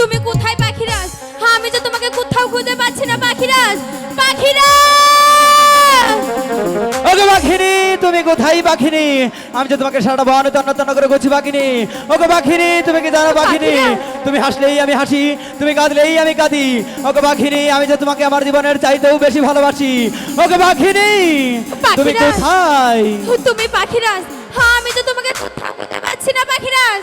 তুমি কোথায় পাখিরাজ? হ্যাঁ আমি যে তোমাকে কোথাও খুঁজে পাচ্ছি না পাখিরাজ! পাখিরাজ! ওগো পাখিনি তুমি কোথায় পাখিনি আমি যে তোমাকে সারাটা বন তন্ন তন্ন করে করছি পাখিনি ওগো পাখিনি তুমি কি জানো পাখিনি। তুমি হাসলেই আমি হাসি তুমি কাঁদলেই আমি কাঁদি। ওগো পাখিনি আমি যে তোমাকে আমার জীবনের চাইতেও বেশি ভালোবাসি। ওগো পাখিনি তুমি পাখিরা। কোথায়? তুমি পাখিরাজ! হ্যাঁ আমি তো তোমাকে কোথাও খুঁজে পাচ্ছি না পাখিরাজ!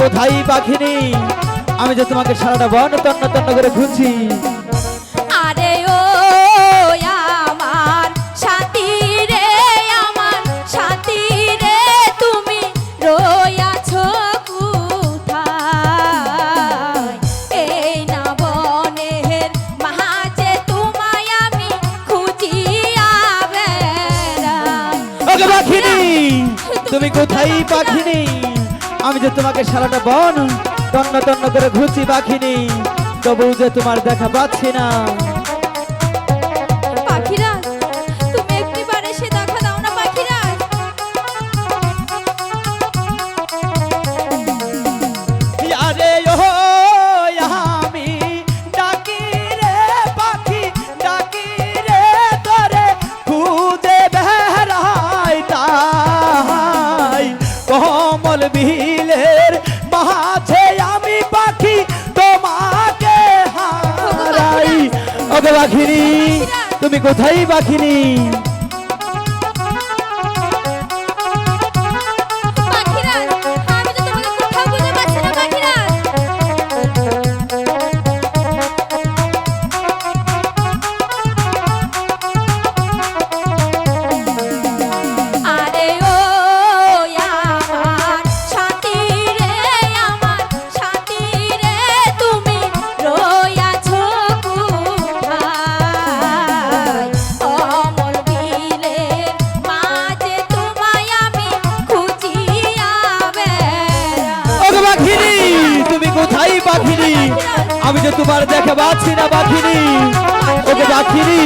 কোথায় পাখিনি? আমি যে তোমাকে সারাটা বন তন্ন তন্ন করে খুঁজছি। আরে ও আমার সাথী রে আমার সাথী রে তুমি রয়াছো কোথায়? এই না বনের মাঝে তোমায় আমি খুঁজিয়া বেড়াই ওকে তুমি কোথায় পাখিনি? আমি যে তোমাকে সারাটা বন তন্ন তন্ন করে ঘুরছি পাখিনি তবু যে তোমার দেখা পাচ্ছি না। পাখিরাজ তুমি একটিবার এসে দেখা দাও না পাখিরাজ আরে ও আমি ডাকি রে পাখি ডাকি রে তোরে খুদে বেড়াই তাই কমল পাখিনি তুমি কোথায় পাখিনি পাখিনি? তুমি কোথায় পাখিনি? আমি যে তোমার দেখা পাচ্ছি না পাখিনি। ওকে পাখিনি।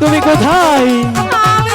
তুমি কোথায়? আমি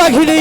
পাখিনি